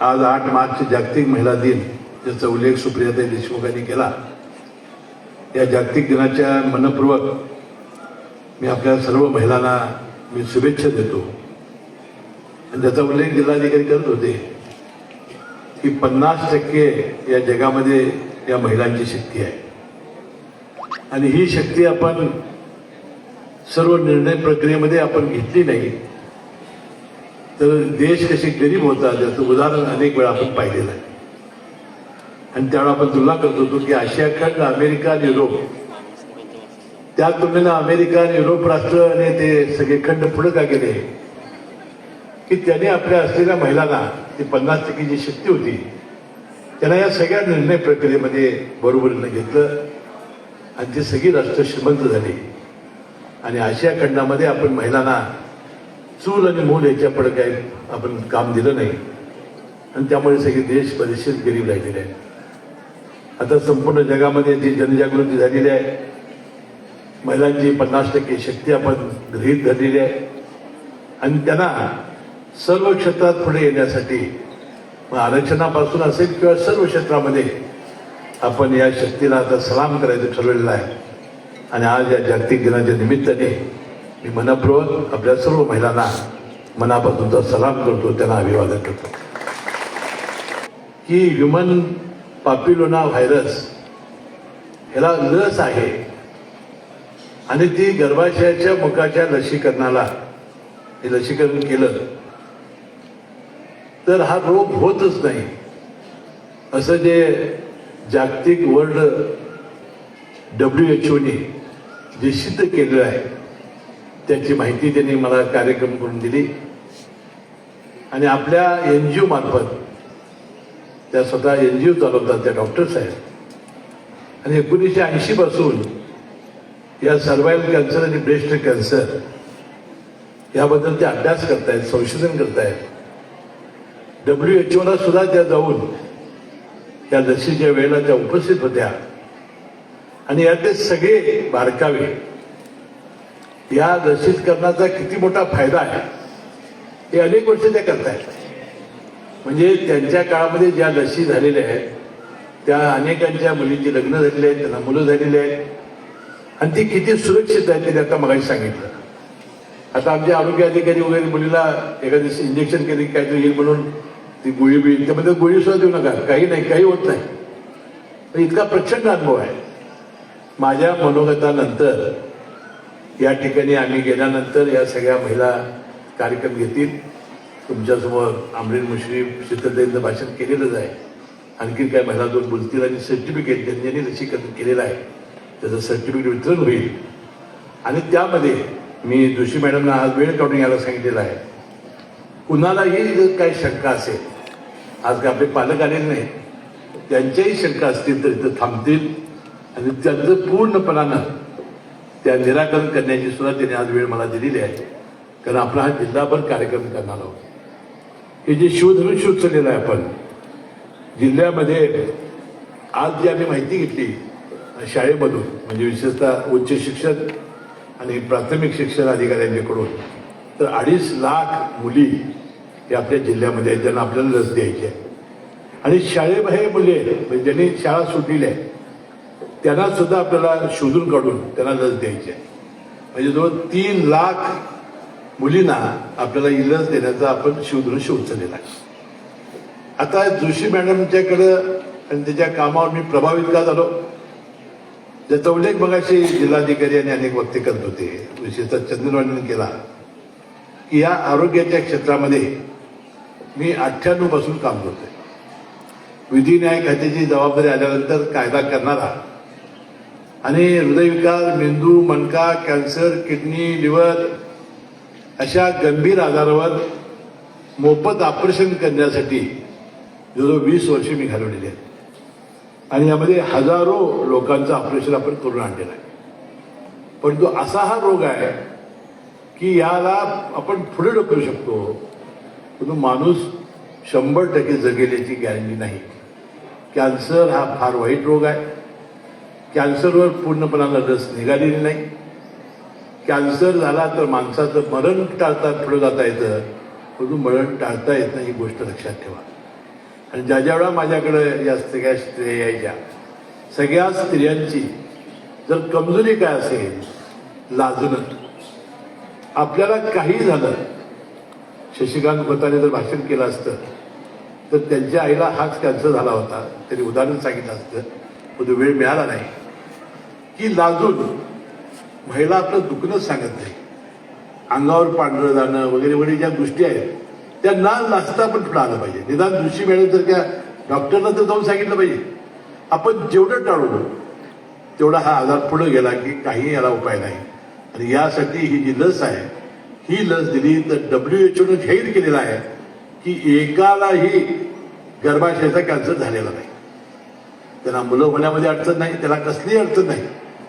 आज आठ मार्च जागतिक महिला दिन ज्याचा उल्लेख सुप्रियाताई देशमुखांनी केला. या जागतिक दिनाच्या मनपूर्वक मी आपल्या सर्व महिलांना मी शुभेच्छा देतो. आणि त्याचा उल्लेख जिल्हाधिकारी करत होते की पन्नास टक्के या जगामध्ये या महिलांची शक्ती आहे. आणि ही शक्ती आपण सर्व निर्णय प्रक्रियेमध्ये आपण घेतली नाही. तर देश कसे गरीब होता याचं उदाहरण अनेक वेळा आपण पाहिलेलं आहे. आणि त्यावेळा आपण तुलना करत होतो की आशिया खंड अमेरिका आणि युरोप. त्या तुलनेनं अमेरिका आणि युरोप राष्ट्र आणि ते सगळे खंड पुढे का गेले? की त्याने आपल्या असलेल्या महिलांना ती पन्नास टक्के जी शक्ती होती त्यांना या सगळ्या निर्णय प्रक्रियेमध्ये बरोबरीनं घेतलं आणि ती सगळी राष्ट्र श्रीमंत झाली. आणि आशिया खंडामध्ये आपण महिलांना चूल आणि मूल याच्यापुढे आपण काम दिलं नाही. आणि त्यामुळे सगळे देश बरेचसेच गरीब राहिलेले आहेत. आता संपूर्ण जगामध्ये जी जनजागृती झालेली आहे महिलांची पन्नास टक्के शक्ती आपण गृहीत धरलेली आहे. आणि त्यांना सर्व क्षेत्रात पुढे येण्यासाठी मग आरक्षणापासून असेल किंवा सर्व क्षेत्रामध्ये आपण या शक्तीला आता सलाम करायचं ठरवलेलं आहे. आणि आज या जागतिक दिनाच्या निमित्ताने मी मनपूर्वक आपल्या सर्व महिलांना मनापासूनचा सलाम करतो त्यांना अभिवादन करतो. की ह्युमन पापिलोना व्हायरस ह्याला लस आहे. आणि ती गर्भाशयाच्या मुखाच्या लसीकरणाला हे लसीकरण केलं तर हा रोग होतच नाही. असं जे जागतिक वर्ल्ड डब्ल्यू एच ओने जे सिद्ध केलेलं आहे त्याची माहिती त्यांनी मला कार्यक्रम करून दिली. आणि आपल्या एन जी ओ मार्फत त्या स्वतः एन जी ओ चालवतात त्या डॉक्टर्स साहेब आणि एकोणीसशे ऐंशीपासून या सर्वायवल कॅन्सर आणि ब्रेस्ट कॅन्सर याबद्दल ते अभ्यास करतायत संशोधन करतायत. डब्ल्यू एच ओला सुद्धा त्या जाऊन त्या लसीच्या वेळेला त्या उपस्थित होत्या. आणि यातले सगळे बारकावे या लसीकरणाचा किती मोठा फायदा आहे? हे अनेक वर्ष त्या करतायत. म्हणजे त्यांच्या काळामध्ये ज्या लसी झालेल्या आहेत त्या अनेकांच्या मुलींची लग्न झालेली आहेत त्यांना मुलं झालेली आहेत. आणि ती किती सुरक्षित आहे ते आता मगाशी सांगितलं. आता आमचे आरोग्य अधिकारी वगैरे मुलीला एखाद्या दिवशी इंजेक्शन केले की काहीतरी येईल म्हणून ती गोळी बिळी त्यामध्ये गोळी सुद्धा देऊ नका. काही नाही काही होत नाही. पण इतका प्रचंड अनुभव आहे. माझ्या मनोगतानंतर या ठिकाणी आम्ही गेल्यानंतर या सगळ्या महिला कार्यक्रम घेतील. तुमच्यासमोर आमरीन मुश्रीफ शीतलदेवीचं भाषण केलेलंच आहे. आणखी काय महिला दोन बोलतील आणि सर्टिफिकेट त्यांनी लसीकरण केलेलं आहे. त्याचं सर्टिफिकेट वितरण होईल. आणि त्यामध्ये मी जोशी मॅडमना आज वेळ काढून यायला सांगितलेलं आहे. कुणालाही जर काही शंका असेल आज काय आपले पालक आलेले नाही त्यांच्याही शंका असतील तर इथं थांबतील. आणि त्यांचं पूर्णपणानं त्या निराकरण करण्याची सुद्धा त्यांनी आज वेळ मला दिलेली आहे. कारण आपला हा जिल्हाभर कार्यक्रम करणार आहोत हे जे शिवधनुष्य उचललेलं आहे आपण जिल्ह्यामध्ये आज जी आम्ही माहिती घेतली शाळेमधून म्हणजे विशेषतः उच्च शिक्षण आणि प्राथमिक शिक्षण अधिकाऱ्यांच्याकडून तर अडीच लाख मुली हे आपल्या जिल्ह्यामध्ये आहेत ज्यांना आपल्याला लस द्यायची आहे. आणि शाळेबाहेर मुले म्हणजे ज्यांनी शाळा सुटलेली आहे त्यांना सुद्धा आपल्याला शोधून काढून त्यांना लस द्यायची आहे. म्हणजे जवळ तीन लाख मुलींना आपल्याला ही लस देण्याचा आपण शिवदृश्य उचललेला आहे. आता जोशी मॅडमच्याकडं आणि त्याच्या कामावर मी प्रभावित का झालो? त्याचा उल्लेख मगाशी जिल्हाधिकारी आणि अनेक वक्ते करत होते. विशेषतः चंद्रवाणीने केला. की या आरोग्याच्या क्षेत्रामध्ये मी अठ्ठ्याण्णवपासून काम करतोय. विधी न्याय खात्याची जबाबदारी आल्यानंतर कायदा करणारा आणि हृदयविकार मेंदू मणका कॅन्सर किडनी लिव्हर अशा गंभीर आजारावर मोफत ऑपरेशन करण्यासाठी जवळजवळ वीस वर्षे मी घालवलेली आहेत. आणि यामध्ये हजारो लोकांचं ऑपरेशन आपण करून आणलेलं आहे. पण तो असा हा रोग आहे की याला आपण पुढे ढकलू शकतो. पण माणूस शंभर टक्के जगेल याची गॅरंटी नाही. कॅन्सर हा फार वाईट रोग आहे. कॅन्सरवर पूर्णपणाला लस निघालेली नाही. कॅन्सर झाला तर माणसाचं मरण टाळता पुढे जाता येतं. परंतु मरण टाळता येत नाही ही गोष्ट लक्षात ठेवा. आणि ज्या ज्या वेळा माझ्याकडे या सगळ्या स्त्रिया यायच्या सगळ्या स्त्रियांची जर कमजोरी काय असेल लाजणं आपल्याला काही झालं शशिकांत खोताने जर भाषण केलं असतं तर त्यांच्या आईला हाच कॅन्सर झाला होता त्यांनी उदाहरण सांगितलं असतं पण तो वेळ मिळाला नाही. की लाजून महिला आपलं दुखणं सांगत नाही. अंगावर पांढरं जाणं वगैरे वगैरे ज्या गोष्टी आहेत त्या ना लाजता पण पुढे आलं पाहिजे. निदान दुसरी वेळेस जर त्या डॉक्टरला तर जाऊन सांगितलं पाहिजे. आपण जेवढं टाळू तेवढा हा आजार पुढे गेला की काही याला उपाय नाही. आणि यासाठी ही जी लस आहे ही लस दिली तर डब्ल्यू एच ओनं जाहीर केलेलं आहे की एकालाही गर्भाशयाचा कॅन्सर झालेला नाही. त्यांना मुलं होण्यामध्ये अडचण नाही त्याला कसलीही अडचण नाही.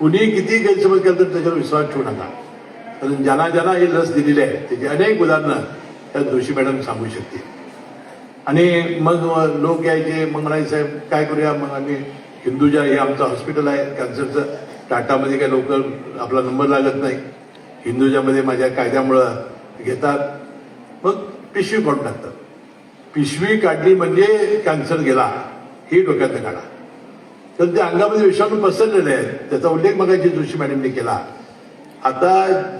कुणी किती गैरसमज केला तर त्याच्यावर विश्वास ठेवू नका. कारण ज्यांना ज्यांना ही लस दिलेली आहे त्याची अनेक उदाहरणं त्या जोशी मॅडम सांगू शकतील. आणि मग लोक यायचे मग म्हणायचे साहेब काय करूया? मग आम्ही हिंदुजा हे आमचं हॉस्पिटल आहे कॅन्सरचं. टाटामध्ये काही लोक आपला नंबर लागत नाही. हिंदुजामध्ये माझ्या कायद्यामुळं घेतात. मग पिशवी काढून टाकतात. पिशवी काढली म्हणजे कॅन्सर गेला. ही डोक्यात काढा तर त्या अंगामध्ये विषाणू पसरलेले आहेत. त्याचा उल्लेख मगाची जोशी मॅडमने केला. आता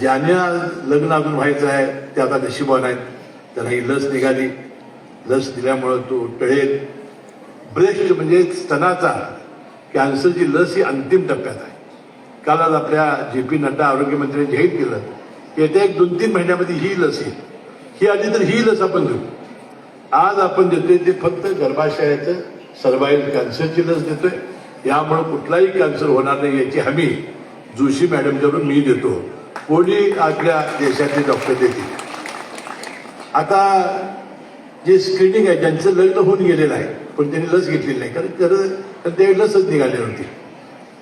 ज्यांना लग्न अजून व्हायचं आहे ते आता नशिबान आहेत. त्यांना ही लस निघाली. लस दिल्यामुळं तो टळेल. ब्रेस्ट म्हणजे स्तनाचा कॅन्सरची लस ही अंतिम टप्प्यात आहे. काल आज आपल्या जे पी नड्डा आरोग्यमंत्र्यांनी जाहीर केलं की येत्या एक दोन तीन महिन्यामध्ये ही लस येईल. ही आधी तर ही लस आपण देऊ आज आपण देतोय ते फक्त गर्भाशयाचं सर्वाईल कॅन्सरची लस देतोय. यामुळे कुठलाही कॅन्सर होणार नाही याची हमी जोशी मॅडमच्याकडून मी देतो. कोणी आपल्या देशातले डॉक्टर देतील. आता जे स्क्रीनिंग आहे ज्यांचं लग्न होऊन गेलेलं आहे पण त्यांनी लस घेतलेली नाही कारण खरं तर ते लसच निघाली नव्हती.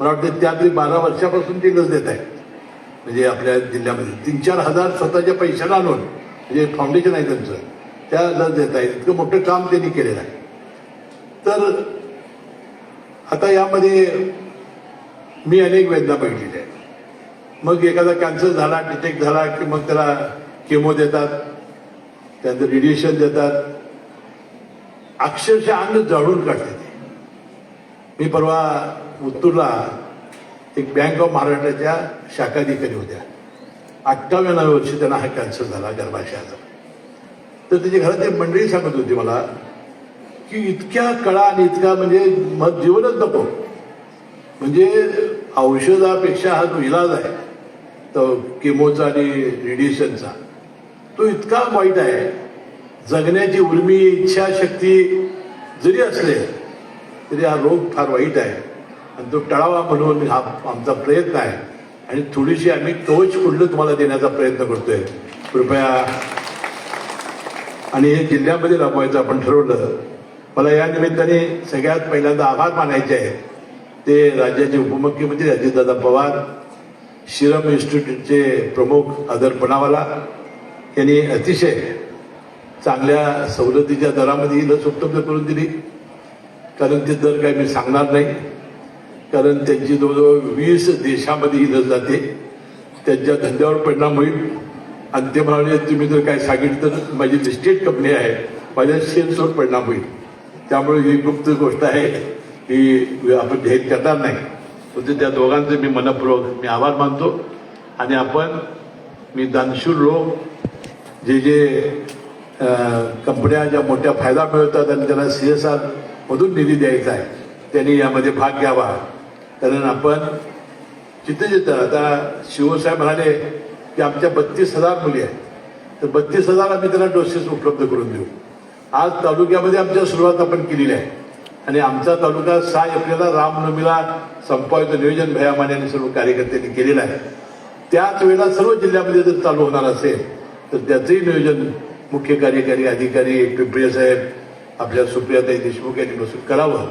मला वाटतं त्या तरी बारा वर्षापासून ते लस देत आहे म्हणजे आपल्या जिल्ह्यामध्ये तीन चार हजार स्वतःच्या पैशाला आणून म्हणजे फाउंडेशन आहे त्यांचं त्या लस देत आहे इतकं मोठं काम त्यांनी केलेलं आहे. तर आता यामध्ये मी अनेक वेदना बघितलेल्या आहेत. मग एखादा कॅन्सर झाला डिटेक्ट झाला की मग त्याला केमो देतात त्यानंतर रेडिएशन देतात. अक्षरशः अंग जळून काढते ते. मी परवा उत्तूरला एक बँक ऑफ महाराष्ट्राच्या शाखाधिकारी होत्या. अठ्ठावन्नाव्या वर्षी त्यांना हा कॅन्सर झाला गर्भाशयाचा. तर त्याची घरात एक मंडळी सांगत होती मला की इतक्या कळा आणि इतका म्हणजे मग जीवनच नको. म्हणजे औषधापेक्षा हा जो इलाज आहे तो केमोचा आणि रेडिएशनचा तो इतका वाईट आहे. जगण्याची उर्मी इच्छाशक्ती जरी असले तरी हा रोग फार वाईट आहे. आणि तो टळावा म्हणून हा आमचा प्रयत्न आहे. आणि थोडीशी आम्ही टोच कुंडलं तुम्हाला देण्याचा प्रयत्न करतोय. कृपया. आणि हे जिल्ह्यामध्ये राबवायचं आपण ठरवलं मला या निमित्ताने सगळ्यात पहिल्यांदा आभार मानायचे आहे ते राज्याचे उपमुख्यमंत्री अजितदादा पवार शिरम इन्स्टिट्यूटचे प्रमुख आदर पणावाला यांनी अतिशय चांगल्या सवलतीच्या दरामध्ये ही लस उपलब्ध करून दिली. कारण ते दर काय मी सांगणार नाही. कारण त्यांची जवळजवळ वीस देशामध्ये ही लस जाते. त्यांच्या धंद्यावर परिणाम होईल. आणि ते म्हणाले तुम्ही जर काय सांगितलं तर माझी लिस्टेड कंपनी आहे. माझ्या शेअर्सवर परिणाम होईल. त्यामुळे ही गुप्त गोष्ट आहे ही आपण जाहीर करणार नाही. म्हणजे त्या दोघांचे मी मनपूर्वक मी आभार मानतो. आणि आपण मी दानशूर लोक जे जे कंपन्या ज्या मोठ्या फायदा मिळवतात आणि त्यांना सी एस आर मधून निधी द्यायचा आहे त्यांनी यामध्ये भाग घ्यावा. कारण आपण जिथे जिथं आता शिवसाहेब म्हणाले की आमच्या बत्तीस हजार मुली आहेत. तर बत्तीस हजार आम्ही त्यांना डोसेस उपलब्ध करून देऊ. आज तालुक्यामध्ये आमच्या सुरुवात आपण केलेली आहे. आणि आमचा तालुका सहा एप्रिलला रामनवमीला संपवायचं नियोजन भया माने आणि सर्व कार्यकर्त्यांनी केलेलं आहे. त्याच वेळेला सर्व जिल्ह्यामध्ये जर चालू होणार असेल तर त्याचंही नियोजन मुख्य कार्यकारी अधिकारी पिंपळे साहेब आपल्या सुप्रियाताई देशमुख यांनी बसून करावं.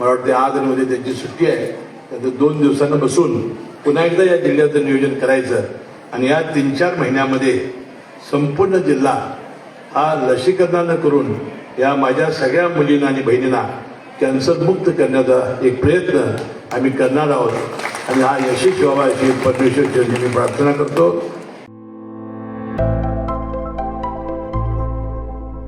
मला वाटतं आज आणि उद्या त्यांची सुट्टी आहे. त्यानंतर दोन दिवसांना बसून पुन्हा एकदा या जिल्ह्याचं नियोजन करायचं. आणि या तीन चार महिन्यामध्ये संपूर्ण जिल्हा हा लसीकरणानं करून या माझ्या सगळ्या मुलींना आणि बहिणींना कॅन्सर मुक्त करण्याचा एक प्रयत्न आम्ही करणार आहोत. आणि हा यशस्वी व्हावा अशी परमेश्वर मी प्रार्थना करतो.